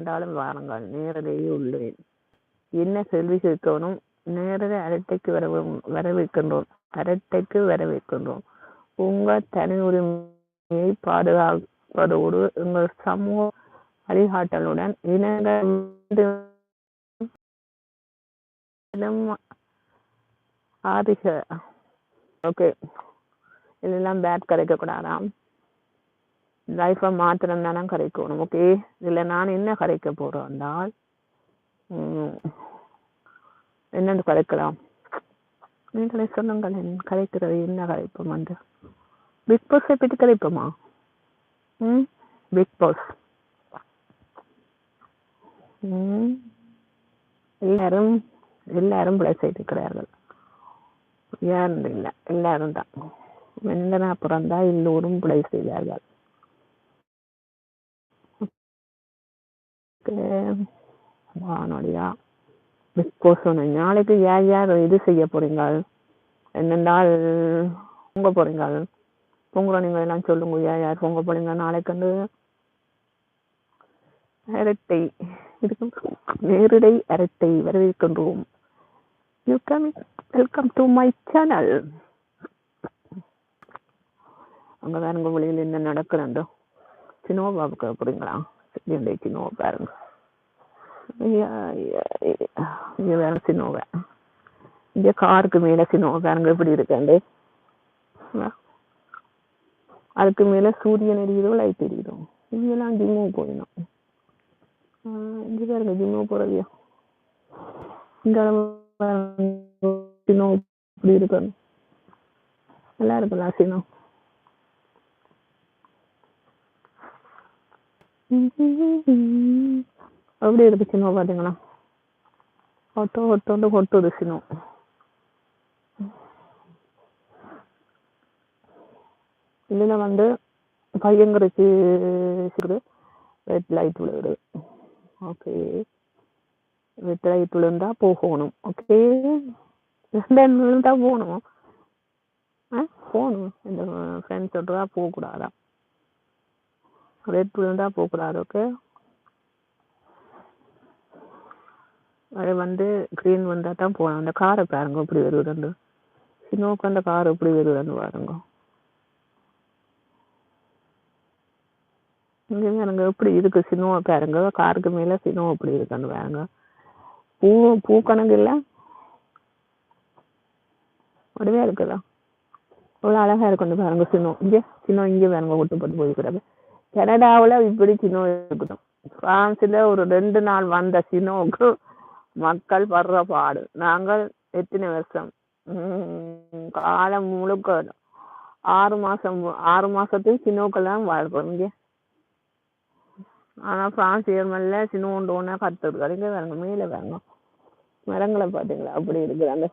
கண்டாலும் வாருங்கள் நேரடியே உள்ளேன். என்ன கேள்வி கேட்கணும்? நேரடி அரட்டைக்கு வர வரவேற்கின்றோம். அரட்டைக்கு வரவேற்கின்றோம். உங்கள் தனி உரிமையை பாதுகாப்பதோடு உங்கள் சமூக வழிகாட்டலுடன் இணங்க ஆதிக ஓகே இதெல்லாம் பேட் கரைக்க லைஃப்பை மாத்திரம் தானே கரைக்கணும் ஓகே இதில் நான் என்ன கரைக்க போகிறோம் என்றால் உம், என்னென்னு கரைக்கலாம்? நீங்களே சொல்லுங்கள் கரைக்கிறது என்ன கரைப்போம் வந்து பிக் பாஸை பற்றி கரைப்போமா? ம் பிக் பாஸ் எல்லாரும் எல்லாரும் பிழை செய்திருக்கிறார்கள் யாரும் இல்லை எல்லாரும் தான். மனிதனா பிறந்தா எல்லோரும் பிழை செய்தார்கள் வானொலியா பிக் பாஸ் நாளைக்கு யார் யார் இது செய்ய போறீங்கள்? என்னென்றால் பொங்க போறீங்கள். பொங்குற நீங்கள் எல்லாம் சொல்லுங்க. யார் யார் பொங்க போறீங்க? நாளைக்கு வந்து அரட்டை இருக்கும் நேரடை அரட்டை வரவேற்கின்றோம். You come welcome to my channel அங்க பாருங்க வழியில் என்ன நடக்கிறண்டோ சின்னோ பாபுக்கு போறீங்களா? சரி சின்னோ பாருங்க இங்க வேற சின்னோவை இங்க காருக்கு மேல சின்னோவை பாருங்க எப்படி இருக்காண்டு அதுக்கு மேல சூரியன் எரியுதோ லைட் எரியுதோ இங்கெல்லாம் ஜிம்மு போயிடும் இங்க பாருங்க ஜிம்மு போறதையா இங்க சின்னோ இப்படி இருக்கணும் நல்லா இருக்கலாம் சின்னோ எப்படி இருக்கு சின்ன பாத்தீங்களா? ஒட்டோ ஒட்டோண்டு கொட்டுது சின்ன. இதுல வந்து பையங்கரைக்கு ரெட் லைட் விழுது ஓகே ரெட் லைட் விழுந்தா போகணும். ஓகே ரெண்டு விழுந்தா போகணும். ஆ? போகணும். இந்த ஃப்ரெண்ட்ஸ் சொல்றதா போகக்கூடாதா ரெட் விழுந்தா போகக்கூடாது ஓகே அது வந்து க்ரீன் வந்தால் தான் போகணும். அந்த காரை பாருங்க இப்படி வருதுன்னு. சின்னோக்கு அந்த கார் எப்படி வருதுன்னு பாருங்க. இங்கே பாருங்க எப்படி இருக்கு சினோவை பாருங்க. காருக்கு மேலே சினோ எப்படி இருக்குன்னு பாருங்க. பூ பூ கணக்கு இல்லை? அப்படியே இருக்குதா? அவ்வளோ அழகாக இருக்குன்னு பாருங்க சினோ இங்கே சினோ இங்கே பாருங்க ஒட்டுப்பட்டு போய்க்கிறது. கனடாவில் இப்படி சினோ இருக்கணும் பிரான்ஸில் ஒரு ரெண்டு நாள் வந்த சினோவுக்கு மக்கள் படுற பாடு. நாங்கள் எத்தனை வருஷம்? உம், காலம் முழுக்க ஆறு மாசம் ஆறு மாசத்துக்கு சின்னோக்கெல்லாம் வாழ்றோம் இங்கே ஆனா பிரான்ஸ் ஜெர்மன்ல சின்ன ஒன்று ஒன்றா கத்துது இங்கே வேறங்க மேலே வேறங்க மரங்களை பார்த்தீங்களா அப்படி இருக்குது அந்த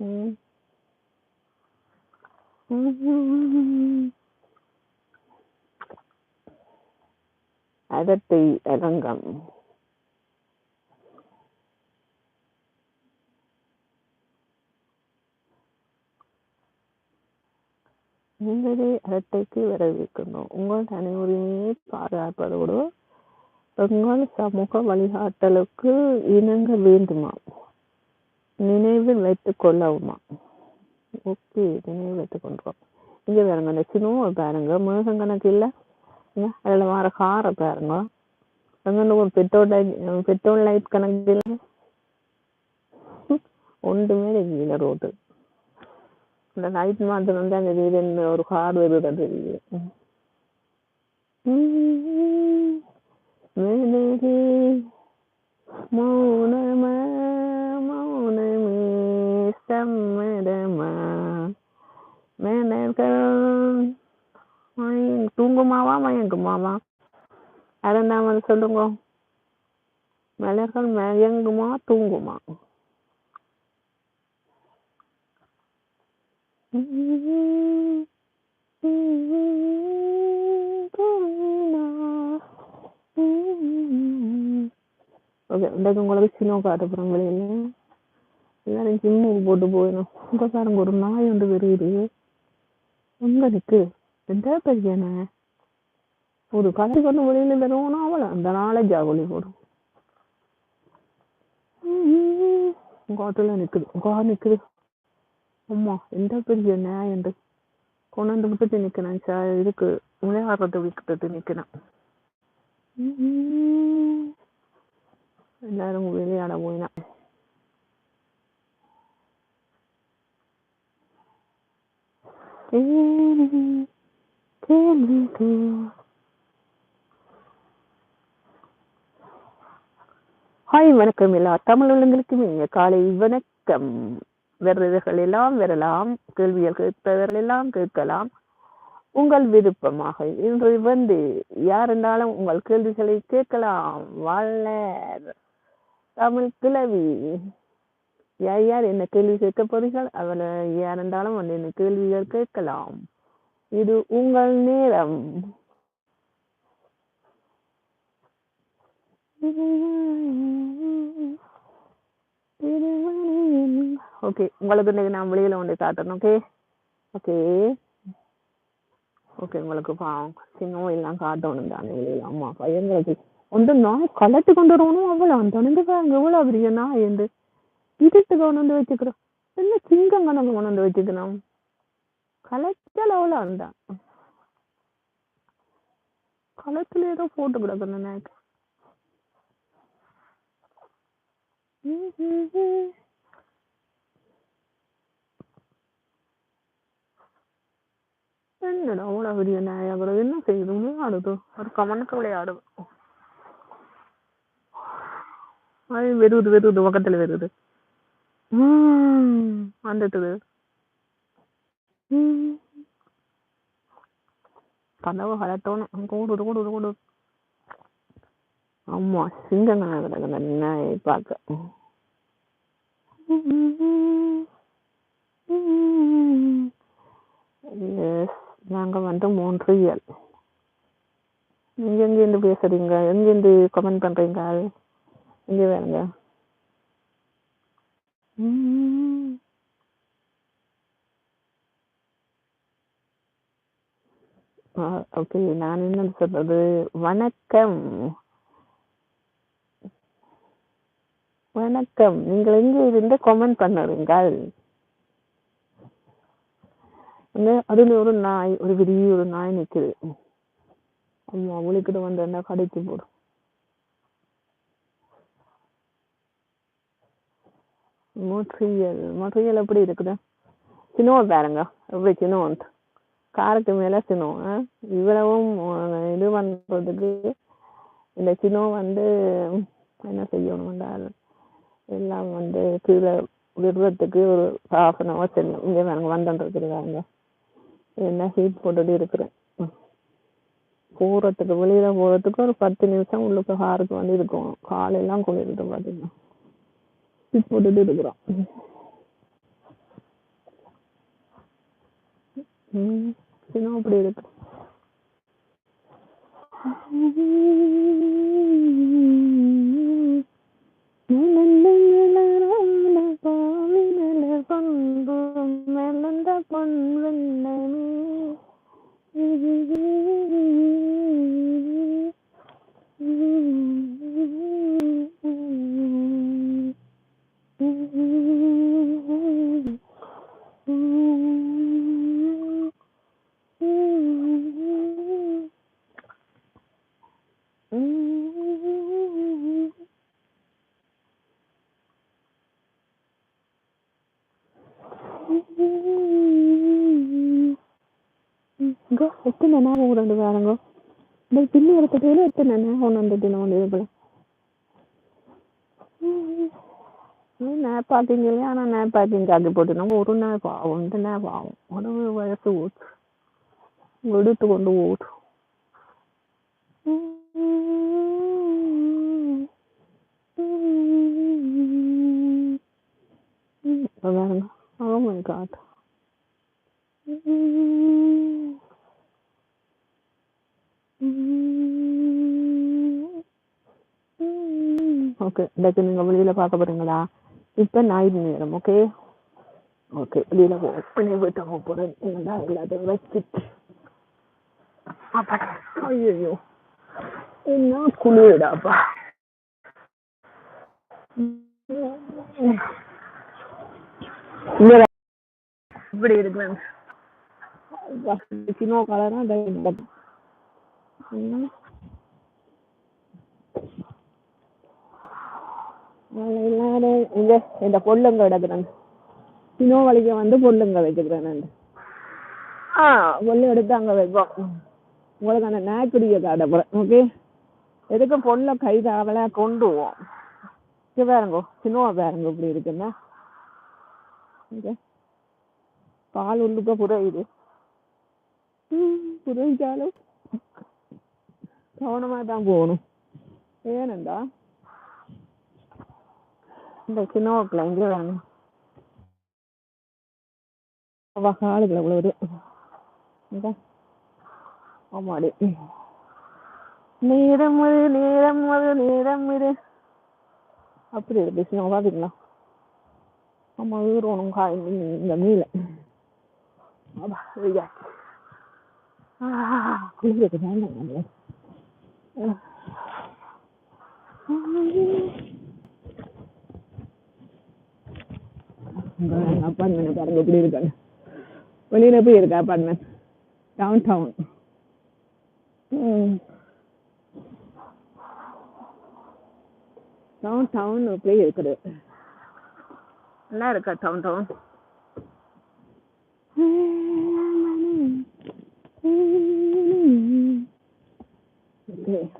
ம். அதத்தை அரங்கம் நீங்களே அரட்டைக்கு வரவேற்கணும். உங்கள் தனி உரிமையை பாதுகாப்பதோடு உங்கள் சமூக வழிகாட்டலுக்கு இணங்க வேண்டுமா? நினைவில் வைத்துக் கொள்ளவுமா? ஓகே நினைவில் வைத்துக் கொள்றோம் இங்கே பாருங்க அந்த சின்னவை பாருங்க. மேகம் கணக்கு இல்லை இங்க அதுல வர காரை பாருங்க அங்கே ஒரு பெட்ரோல் லைட் பெட்ரோல் லைட் கணக்கு இல்ல ஒன்றுமே தெரியல ரோட்டு இந்த லைட் மாத்திரம் வந்து அந்த வீடு ஒரு கார் வருது தெரியுது மெழுகு மௌனமா மௌனமே சம்மதமா மேனர்கள் தூங்குமாவா மயங்குமாவா? அதான் வந்து சொல்லுங்க. மலர்கள் மயங்குமா தூங்குமா? ஓகே இன்றைக்கு உங்களுக்கு சின்ன காட்ட வெளியில் எல்லாரும் ஜிம்முக்கு போட்டு போயிடும் இங்கே பாருங்க ஒரு நாய் வந்து வருது எங்க நிற்கு எந்த பையனை ஒரு கதை கொண்டு வெளியில தருவோம்னா அவளை அந்த நாளே ஜாகுலி போடும் காட்டுல நிக்குது கா நிக்குது அம்மா எந்த பெரிய நியாயம் கொண்டாந்து விட்டுட்டு நிக்கிறேன் சா இதுக்கு விளையாடுறது விட்டுட்டு நிக்கிறேன் எல்லாரும் விளையாட போயினா கேள்வி ஹாய் வணக்கம் எல்லா தமிழ் உள்ளங்களுக்கும். இங்க காலை வணக்கம். விரதர்கள் எல்லாம் வரலாம். கேள்விகள் கேட்பவர்கள் எல்லாம் கேட்கலாம். உங்கள் விருப்பமாக இன்று வந்து யார் இருந்தாலும் உங்கள் கேள்விகளை கேட்கலாம். வளர் தமிழ் கிளவி யார் யார் என்ன கேள்வி கேட்க போறீர்கள்? அவளை யார் இருந்தாலும் வந்து என்ன கேள்விகள் கேட்கலாம். இது உங்கள் நேரம். ஓகே உங்களுக்கு இன்னைக்கு நான் வெளியில வந்து காட்டணும் ஓகே? ஓகே. ஓகே உங்களுக்கு பாவம் சிங்கம் எல்லாம் காட்டணும் தானே வெளியில. அம்மா பையங்களுக்கு வந்து நாய் கலட்டு கொண்டு வரணும் அவ்வளோ அந்த வந்து பாருங்க எவ்வளோ பெரிய நாய் என்று இருட்டு கொண்டு வந்து வச்சுக்கிறோம். என்ன சிங்கம் கணக்கு கொண்டு வந்து வச்சுக்கணும்? கலச்சல் அவ்வளோ அந்த களத்துல ஏதோ போட்டு கிடக்கணும் எனக்கு என்னடா அவ்வளோ பெரிய நாயாகிறது என்ன செய்யுது? விளையாடுது ஒரு கமனுக்கு விளையாடுது அது வெறுது வெறுது பக்கத்துல வெறுது. வந்துட்டுது. கதவை கலட்டணும் கூடுது கூடுது கூடுது ஆமா சிங்கங்க கிடக்குது. பார்க்க? எஸ் நாங்க வந்து மோன்ட்ரியல் நீங்க எங்கேருந்து பேசுறீங்க? எங்கேருந்து கமெண்ட் பண்றீங்க? இங்க வேணுங்க ஓகே நான் என்ன சொல்றது? வணக்கம். வணக்கம். நீங்கள் எங்கே இருந்து கமெண்ட் பண்ணுறீங்கள் அதுல ஒரு நாய் ஒரு பெரிய ஒரு நாய் நிக்குது அம்மா அவளுக்கிட்ட வந்து என்ன கடைக்கு போடும் மோட்ரியல் மோட்ரியல் எப்படி இருக்குது? சின்னவன் பாருங்க எப்படி சினோ காருக்கு மேல சினம் இவ்வளவும் இது பண்றதுக்கு இந்த சினோ வந்து என்ன செய்யணும் என்றால் எல்லாம் வந்து கீழே விடுறதுக்கு ஒரு ஹாஃப் அன் ஹவர் செல்லும் இங்கே நாங்கள் வந்துருக்குறாங்க என்ன ஹீட் போட்டுட்டு இருக்கிறேன். போகிறதுக்கு வெளியில் போகிறதுக்கு ஒரு பத்து நிமிஷம் உள்ளுக்கு ஹாருக்கு வந்து இருக்கும். காலையெல்லாம் குளிர்ட்டு பார்த்தீங்கன்னா ஹீட் போட்டுட்டு இருக்கிறோம். ம். சின்ன அப்படி இருக்கு எத்தனை நேரம் ரெண்டு வேறங்க இந்த பின்னி எடுத்துட்டு எத்தனை நேரம் வந்துட்டு நம்ம இது போல நேப் பார்த்தீங்க இல்லையா? ஆனால் நேப் அது போட்டு நம்ம ஒரு நேப் ஆகும் இந்த நேப் ஆகும் உடம்பு வயசு ஓட்டு. எடுத்து கொண்டு ஓட்டு. பாருங்க. Oh my god. ஓகே இன்னைக்கு நீங்க வெளியில பார்க்க போறீங்களா? இப்ப நைட் நேரம் ஓகே ஓகே வெளியில போ பண்ணி போயிட்டு போக போறேன். என்னடா எல்லாத்தையும் வச்சுட்டு. ஐயோ என்ன குளிர்டாப்பா. இப்படி இருக்கு மேம் கலரா எல்லாரும் இங்க இந்த பொல்லுங்க எடுக்கிறேன். சினோ வலிக்க வந்து பொல்லுங்க வச்சுக்கிறேன் ஆ பொல்லு எடுத்து அங்க வைப்போம். உங்களுக்கு அந்த நாக்குடியை காட்டப்படுறேன் ஓகே எதுக்கும் பொல்ல கை கொண்டுவோம் கொண்டு போவோம். இங்க பாருங்க பாருங்க இப்படி இருக்குன்னா. ஓகே கால் உள்ளுக்க புரியுது புரிஞ்சாலும் கவனமா தான் போகணும் ஏனண்டா இந்த சின்னவக்கில் இங்கே வேணும் அவ காலுக்குள்ள இவ்வளவு இந்த ஆமாடி நேரம் அது நேரம் அது நேரம் இது அப்படி இருக்கு சின்ன பாத்தீங்களா ஆமா ஊறணும் காய் இந்த மீல அப்பா ஐயா குளிருக்கு வேண்டாம் அப்பார்ட்மெண்ட் பாருங்க எப்படி இருக்காங்க வெளியில போய் இருக்கா apartment down down down down போய் இருக்குது. நல்லா இருக்கா டவுன் டவுன் Mm-hmm. Okay.